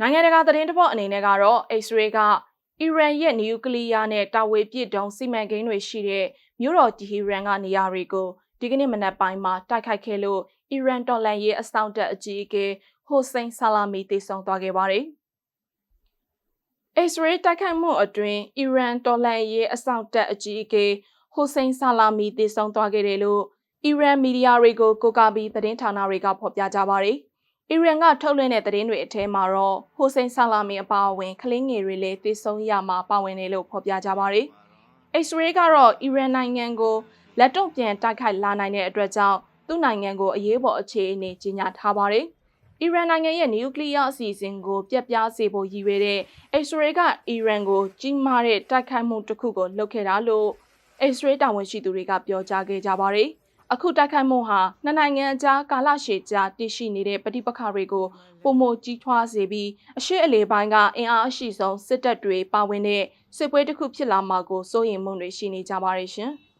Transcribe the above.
နိုင်ငံတကာသတင်းတစ်ပုဒ်အနေနဲ့ကတော့ X-ray ကအီရန်ရဲ့နျူကလ িয়ার နဲ့တာဝေပြစ်တုံးစီမံကိန်းတွေရှိတဲ့မြို့တော်တီဟီရန်ကနေရာတွေကိုဒီကနေ့မနက်ပိုင်းမှာတိုက်ခိုက်ခဲ့လို့အီရန်တော်လှန်ရေးအစောင့်တပ်အကြီးအကဲဟိုစိန်ဆာလာမီတေဆုံးသွားခဲ့ပါတယ်။ X-ray တိုက်ခိုက်မှုအတွင်းအီရန်တော်လှန်ရေးအစောင့်တပ်အကြီးအကဲဟိုစိန်ဆာလာမီတေဆုံးသွားခဲ့တယ်လို့အီရန်မီဒီယာတွေကိုကိုးကားပြီးသတင်းဌာနတွေကဖော်ပြကြပါတယ်။ အီရန်ကထုတ်လွှင့်တဲ့သတင်းတွေအထဲမှာတော့ဟိုစိန်ဆာလာမီအပါအဝင်ကလင်းငယ်တွေလည်းတည်ဆုံရမှာပါဝင်တယ်လို့ဖော်ပြကြပါတယ်။ X-ray ကတော့အီရန်နိုင်ငံကိုလက်တော့ပြန်တိုက်ခိုက်လာနိုင်တဲ့အတွက်ကြောင့်သူ့နိုင်ငံကိုအရေးပေါ်အခြေအနေကြီးညာထားပါတယ်။အီရန်နိုင်ငံရဲ့နျူကလ িয়ার အစီအစဉ်ကိုပြက်ပြားစေဖို့ရည်ရွယ်တဲ့ X-ray ကအီရန်ကိုကြီးမားတဲ့တိုက်ခိုက်မှုတစ်ခုကိုလုပ်ခဲ့တာလို့ X-ray တာဝန်ရှိသူတွေကပြောကြားခဲ့ကြပါတယ်။ အခုတိုက်ခိုက်မှုဟာနှစ်နိုင်ငံအကြားကာလရှည်ကြာတည်ရှိနေတဲ့ပဋိပက္ခတွေကိုပုံမကြီးထွားစေပြီးအရှိအလေပိုင်းကအင်အားအရှိဆုံးစစ်တပ်တွေပါဝင်တဲ့စစ်ပွဲတစ်ခုဖြစ်လာမှာကိုစိုးရိမ်မှုတွေရှိနေကြပါတယ်ရှင်။